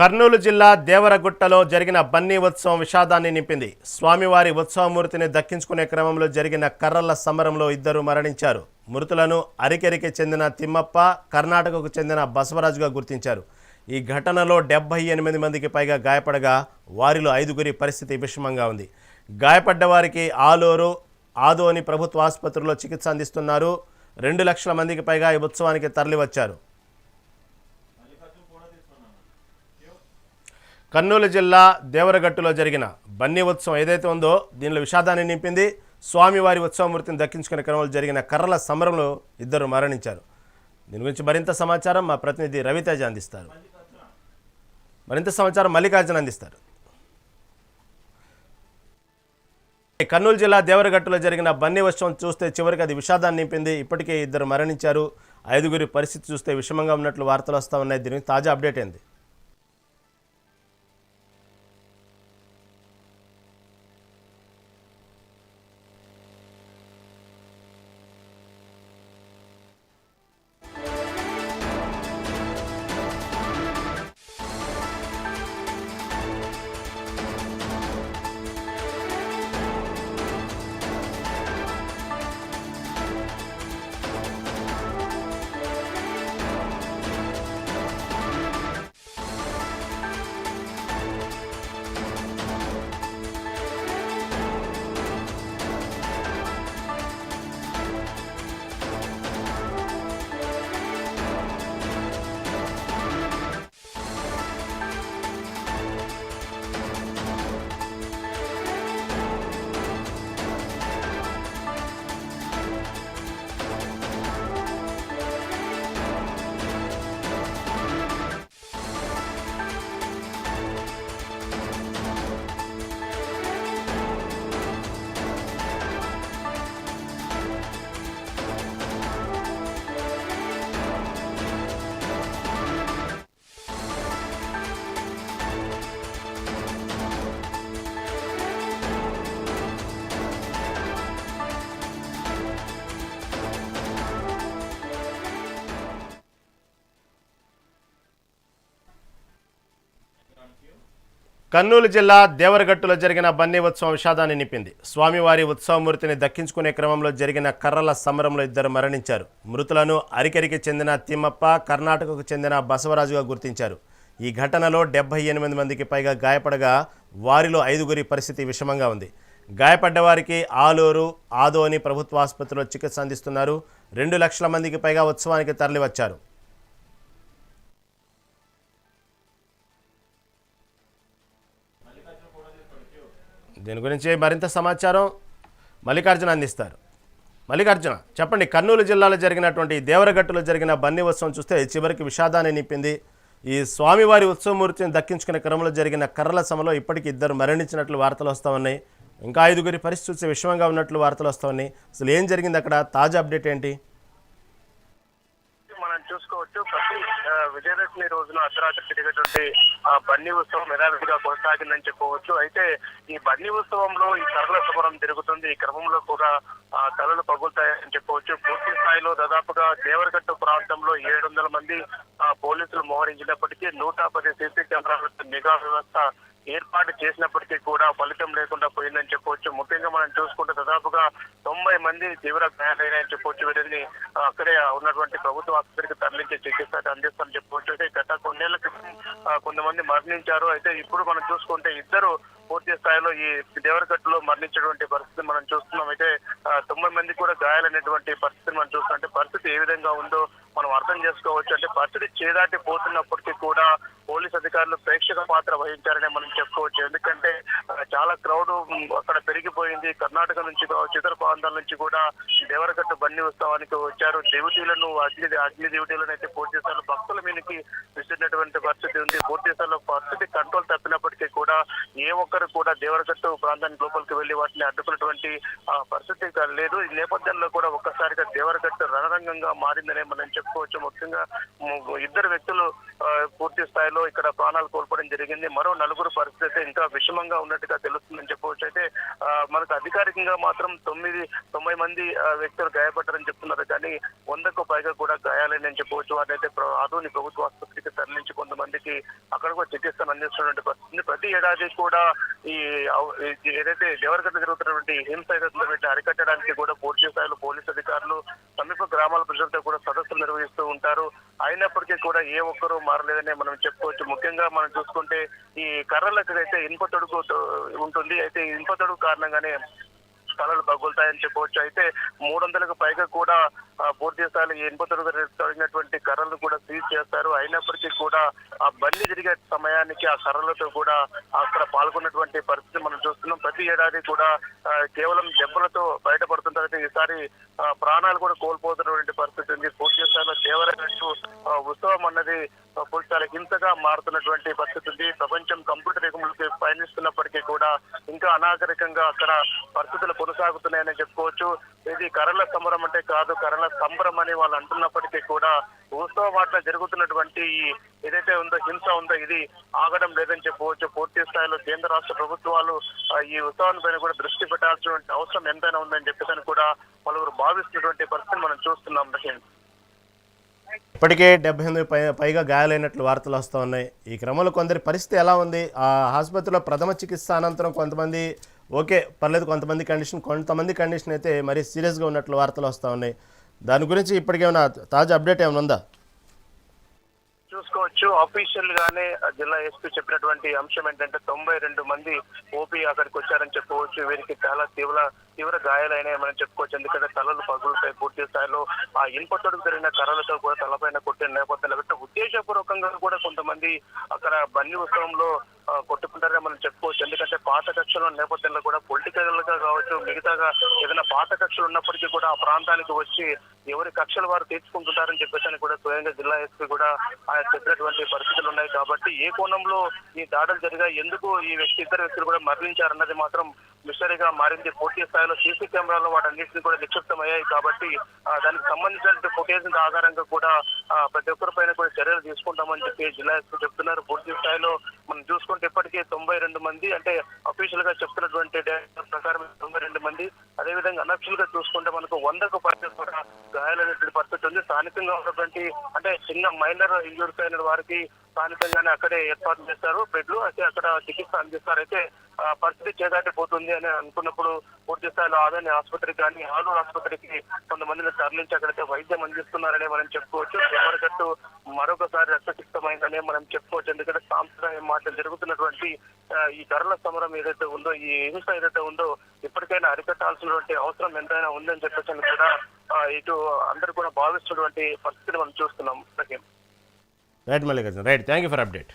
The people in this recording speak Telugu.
కర్నూలు జిల్లా దేవరగుట్టలో జరిగిన బన్నీ ఉత్సవం విషాదాన్ని నింపింది. స్వామివారి ఉత్సవమూర్తిని దక్కించుకునే క్రమంలో జరిగిన కర్రల సమరంలో ఇద్దరు మరణించారు. మృతులను అరికెరికి చెందిన తిమ్మప్ప కర్ణాటకకు చెందిన బసవరాజుగా గుర్తించారు. ఈ ఘటనలో డెబ్బై ఎనిమిది మందికి పైగా గాయపడగా వారిలో ఐదుగురి పరిస్థితి విషమంగా ఉంది. గాయపడ్డ వారికి ఆలూరు ఆదోని ప్రభుత్వ ఆసుపత్రిలో చికిత్స అందిస్తున్నారు. రెండు లక్షల మందికి పైగా ఈ ఉత్సవానికి తరలివచ్చారు. కర్నూలు జిల్లా దేవరగట్టులో జరిగిన బన్నీ ఉత్సవం ఏదైతే ఉందో దీనిలో విషాదాన్ని నింపింది. స్వామివారి ఉత్సవమూర్తిని దక్కించుకునే క్రమంలో జరిగిన కర్రల సమరంలో ఇద్దరు మరణించారు. దీని గురించి మరింత సమాచారం మా ప్రతినిధి రవితేజ అందిస్తారు. మరింత సమాచారం మల్లికార్జున అందిస్తారు. కర్నూలు జిల్లా దేవరగట్టులో జరిగిన బన్నీ ఉత్సవం చూస్తే చివరికి అది విషాదాన్ని నింపింది. ఇప్పటికే ఇద్దరు మరణించారు. ఐదుగురి పరిస్థితి చూస్తే విషమంగా ఉన్నట్లు వార్తలు వస్తూ ఉన్నాయి. దీనికి తాజా అప్డేట్ ఏంది? కర్నూలు జిల్లా దేవరగట్టులో జరిగిన బన్నీ ఉత్సవం విషాదాన్ని నింపింది. స్వామివారి ఉత్సవమూర్తిని దక్కించుకునే క్రమంలో జరిగిన కర్రల సమరంలో ఇద్దరు మరణించారు. మృతులను అరికెరికి చెందిన తిమ్మప్ప కర్ణాటకకు చెందిన బసవరాజుగా గుర్తించారు. ఈ ఘటనలో డెబ్బై ఎనిమిది మందికి పైగా గాయపడగా వారిలో ఐదుగురి పరిస్థితి విషమంగా ఉంది. గాయపడ్డవారికి ఆలూరు ఆదోని ప్రభుత్వ ఆసుపత్రిలో చికిత్స అందిస్తున్నారు. రెండు లక్షల మందికి పైగా ఉత్సవానికి తరలివచ్చారు. దీని గురించి మరింత సమాచారం మల్లికార్జున అందిస్తారు. మల్లికార్జున చెప్పండి కర్నూలు జిల్లాలో జరిగినటువంటి దేవరగట్టులో జరిగిన బన్నీ ఉత్సవం చూస్తే చివరికి విషాదాన్ని నింపింది. ఈ స్వామివారి ఉత్సవమూర్తిని దక్కించుకునే క్రమంలో జరిగిన కర్రల సమలో ఇప్పటికి ఇద్దరు మరణించినట్లు వార్తలు వస్తూ ఉన్నాయి. ఇంకా ఐదుగురి పరిస్థితి విషమంగా ఉన్నట్లు వార్తలు వస్తూ ఉన్నాయి. అసలు ఏం జరిగింది అక్కడ? తాజా అప్డేట్ ఏంటి? మనం చూసుకోవచ్చు ప్రతి విజయదశమి రోజున అర్ధరాత్రి తిరిగేటువంటి బన్నీ ఉత్సవం యథావిధిగా కొనసాగిందని చెప్పవచ్చు. అయితే ఈ బన్నీ ఉత్సవంలో ఈ సరళ సమరం జరుగుతుంది ఈ క్రమంలో కూడా తలలు పగులుతాయని చెప్పవచ్చు. పూర్తి స్థాయిలో దాదాపుగా దేవరగట్టు ప్రాంతంలో ఏడు వందల మంది ఆ, పోలీసులు మోహరించినప్పటికీ నూట పది సీసీ కెమెరాలతో నిఘా వ్యవస్థ ఏర్పాటు చేసినప్పటికీ కూడా ఫలితం లేకుండా పోయిందని చెప్పవచ్చు. ముఖ్యంగా మనం చూసుకుంటే దాదాపుగా తొంభై మంది తీవ్ర గాయాలైనాయని చెప్పవచ్చు. వీరిని అక్కడే ఉన్నటువంటి ప్రభుత్వ ఆసుపత్రికి తరలించి చికిత్స అందిస్తామని చెప్పవచ్చు. అయితే గత కొన్నేళ్ళ క్రితం కొంతమంది మరణించారు. అయితే ఇప్పుడు మనం చూసుకుంటే ఇద్దరు పూర్తి స్థాయిలో ఈ దేవరకట్టులో మరణించినటువంటి పరిస్థితి మనం చూస్తున్నాం. అయితే ఆ, తొంభై మంది కూడా గాయాలైనటువంటి పరిస్థితిని మనం చూస్తున్నాం. పరిస్థితి ఏ విధంగా ఉందో మనం అర్థం చేసుకోవచ్చు. అంటే పరిస్థితి చేదాటి పోతున్నప్పటికీ కూడా పోలీస్ అధికారులు ప్రేక్షక పాత్ర వహించారని మనం చెప్పుకోవచ్చు. ఎందుకంటే చాలా క్రౌడ్ అక్కడ పెరిగిపోయింది. కర్ణాటక నుంచి కావచ్చు ఇతర ప్రాంతాల నుంచి కూడా దేవరగట్టు బన్ని ఉత్సవానికి వచ్చారు. డ్యూటీలను అగ్ని అగ్ని డ్యూటీలను అయితే పూర్తి స్థాయిలో భక్తుల మీదకి విసిరినటువంటి పరిస్థితి ఉంది. పూర్తి స్థాయిలో పరిస్థితి కంట్రోల్ తప్పినప్పటికీ కూడా ఏ ఒక్కరు కూడా దేవరగట్టు ప్రాంతానికి లోపలికి వెళ్ళి వాటిని అడ్డుకున్నటువంటి ఆ, పరిస్థితి లేదు. ఈ నేపథ్యంలో కూడా ఒక్కసారిగా దేవరగట్టు రణరంగంగా మారిందనే మనం చెప్పుకోవచ్చు. ముఖ్యంగా ఇద్దరు వ్యక్తులు పూర్తి స్థాయిలో సమరంలో ఇక్కడ ప్రాణాలు కోల్పోవడం జరిగింది. మరో నలుగురు పరిస్థితి ఇంకా విషమంగా ఉన్నట్టుగా తెలుస్తుందని చెప్పవచ్చు. అయితే మనకు అధికారికంగా మాత్రం తొమ్మిది తొంభై మంది వ్యక్తులు గాయపడ్డారని చెప్తున్నారు. కానీ వందకు పైగా కూడా గాయాలని చెప్పవచ్చు. వారిని ప్ర- ఆధునిక ప్రభుత్వ ఆసుపత్రికి తరలించి కొంతమందికి అక్కడ కూడా చికిత్సను అందిస్తున్నటువంటి పరిస్థితి ప్రతి ఏడాది కూడా ఈ ఏదైతే దేవరగడ్డ జరుగుతున్నటువంటి హింస ఏదైతే అరికట్టడానికి కూడా పూర్తి స్థాయిలో పోలీసు అధికారులు సమీప గ్రామాల ప్రజలతో కూడా సదస్సులు నిర్వహిస్తూ ఉంటారు. అయినప్పటికీ కూడా ఏ ఒక్కరూ మారలేదని మనం చెప్పుకోవచ్చు. ముఖ్యంగా మనం చూసుకుంటే ఈ కర్రలకు అయితే ఇనుప తొడుగు ఉంటుంది. అయితే ఇనుప తొడుగు కారణంగానే స్థలాలు పగులుతాయని చెప్పవచ్చు. అయితే మూడు వందలకు పైగా కూడా పూర్తి స్థాయిలో ఈ ఇనుప తొలగినటువంటి కర్రలను కర్రలు కూడా సీజ్ చేస్తారు. అయినప్పటికీ కూడా ఆ బండి తిరిగే సమయానికి ఆ కర్రలతో కూడా అక్కడ పాల్గొన్నటువంటి పరిస్థితి మనం చూస్తున్నాం. ప్రతి ఏడాది కూడా కేవలం దెబ్బలతో బయటపడుతుంటారు. ఈసారి ప్రాణాలు కూడా కోల్పోతున్నటువంటి పరిస్థితి ఉంది. పూర్తి స్థాయిలో దేవరైనట్టు ఉత్సవం అన్నది పూర్తి హింసగా మారుతున్నటువంటి పరిస్థితి ఉంది. ప్రపంచం కంప్యూటర్ యుగంలోకి పయనిస్తున్నప్పటికీ కూడా ఇంకా అనాగరికంగా అక్కడ పరిస్థితులు కొనసాగుతున్నాయని చెప్పుకోవచ్చు. ఇది కరల సంబరం అంటే కాదు కరల సంబరం అని వాళ్ళు అంటున్నప్పటికీ కూడా ఉత్సవ వాటిలో జరుగుతున్నటువంటి ఈ ఏదైతే ఉందో హింస ఉందో ఇది ఆగడం లేదని చెప్పవచ్చు. పూర్తి స్థాయిలో కేంద్ర రాష్ట్ర ప్రభుత్వాలు ఈ ఉత్సవాన్ని పైన కూడా దృష్టి పెట్టాల్సిన అవసరం ఎంతైనా ఉందని చెప్పేసి కూడా పలువురు భావిస్తున్నటువంటి పరిస్థితిని మనం చూస్తున్నాం. రహీం. ఇప్పటికే డెబ్బై ఎనిమిది పై పైగా గాయాలైనట్లు వార్తలు వస్తూ ఉన్నాయి. ఈ క్రమంలో కొందరి పరిస్థితి ఎలా ఉంది? ఆ ఆసుపత్రిలో ప్రథమ చికిత్స అనంతరం కొంతమంది ఓకే పర్లేదు కొంతమంది కండిషన్ కొంతమంది కండిషన్ అయితే మరీ సీరియస్గా ఉన్నట్లు వార్తలు వస్తూ ఉన్నాయి. దాని గురించి ఇప్పటికేమైనా తాజా అప్డేట్ ఏమైనా ఉందా? చూసుకోవచ్చు. అఫీషియల్ గానే జిల్లా ఎస్పీ చెప్పినటువంటి అంశం ఏంటంటే తొంభై రెండు మంది ఓపీ అక్కడికి వచ్చారని చెప్పుకోవచ్చు వీరికి చాలా తీవ్ర తీవ్ర గాయాలైనాయి మనం చెప్పుకోవచ్చు. ఎందుకంటే తలలు పగులుతాయి పూర్తి స్థాయిలో. ఆ ఇనుప తొడుగు జరిగిన కర్రలతో కూడా తలపైన కొట్టిన నేపథ్యంలో ఉద్దేశపూర్వకంగా కూడా కొంతమంది అక్కడ బన్ని ఉత్సవంలో కొట్టుకుంటారని మనం చెప్పుకోవచ్చు. ఎందుకంటే పాత కక్షల నేపథ్యంలో కూడా పొలిటికల్గా కావచ్చు మిగతాగా ఏదైనా పాత కక్షలు ఉన్నప్పటికీ కూడా ఆ ప్రాంతానికి వచ్చి ఎవరి కక్షలు వారు తీర్చుకుంటున్నారని చెప్పేసి అని కూడా స్వయంగా జిల్లా ఎస్పీ కూడా ఆయన చెప్పినటువంటి పరిస్థితులు ఉన్నాయి. కాబట్టి ఏ కోణంలో ఈ దాడులు జరిగాయి ఎందుకు ఈ వ్యక్తి ఇద్దరు వ్యక్తులు కూడా మరణించారన్నది మాత్రం మిషనరీగా మారింది. పూర్తి స్థాయిలో సీసీ కెమెరాలో వాటన్నింటినీ కూడా నిక్షిప్తమయ్యాయి. కాబట్టి దానికి సంబంధించిన ఫుటేజ్ ఆధారంగా కూడా ప్రతి ఒక్కరి పైన కూడా చర్యలు తీసుకుంటామని చెప్పి జిల్లా ఎస్పీ చెప్తున్నారు. పూర్తి స్థాయిలో మనం చూసుకుంటే ఇప్పటికే తొంభై రెండు మంది అంటే అఫీషియల్గా చెప్తున్నటువంటి డేటా ప్రకారం తొంభై రెండు మంది. అదేవిధంగా అనఫీషియల్గా చూసుకుంటే మనకు వందకు పైన కూడా గాయాలైనటువంటి పరిస్థితి ఉంది. స్థానికంగా ఉన్నటువంటి అంటే చిన్న మైనర్ ఇంజూర్స్ అయిన వారికి స్థానికంగానే అక్కడే ఏర్పాటు చేస్తారు బెడ్లు అయితే అక్కడ చికిత్స అందిస్తారు అయితే పరిస్థితి చేదాటిపోతుంది అని అనుకున్నప్పుడు పూర్తి స్థాయిలో ఆదాని ఆసుపత్రికి కానీ ఆలూరు ఆసుపత్రికి కొంతమందిని తరలించి అక్కడైతే వైద్యం అందిస్తున్నారని మనం చెప్పుకోవచ్చు. ఎవరికట్టు మరొకసారి రక్తసిక్తమైందని మనం చెప్పుకోవచ్చు. ఎందుకంటే సాంప్రదాయం మాటలు జరుగుతున్నటువంటి ఈ ధరల సమరం ఏదైతే ఉందో ఈ హింస ఏదైతే ఉందో ఇప్పటికైనా అరికట్టాల్సినటువంటి అవసరం ఎంతైనా ఉందని చెప్పేసి కూడా ఇటు అందరూ కూడా భావిస్తున్నటువంటి పరిస్థితిని మనం చూస్తున్నాం. Right Mallikarjuna right thank you for update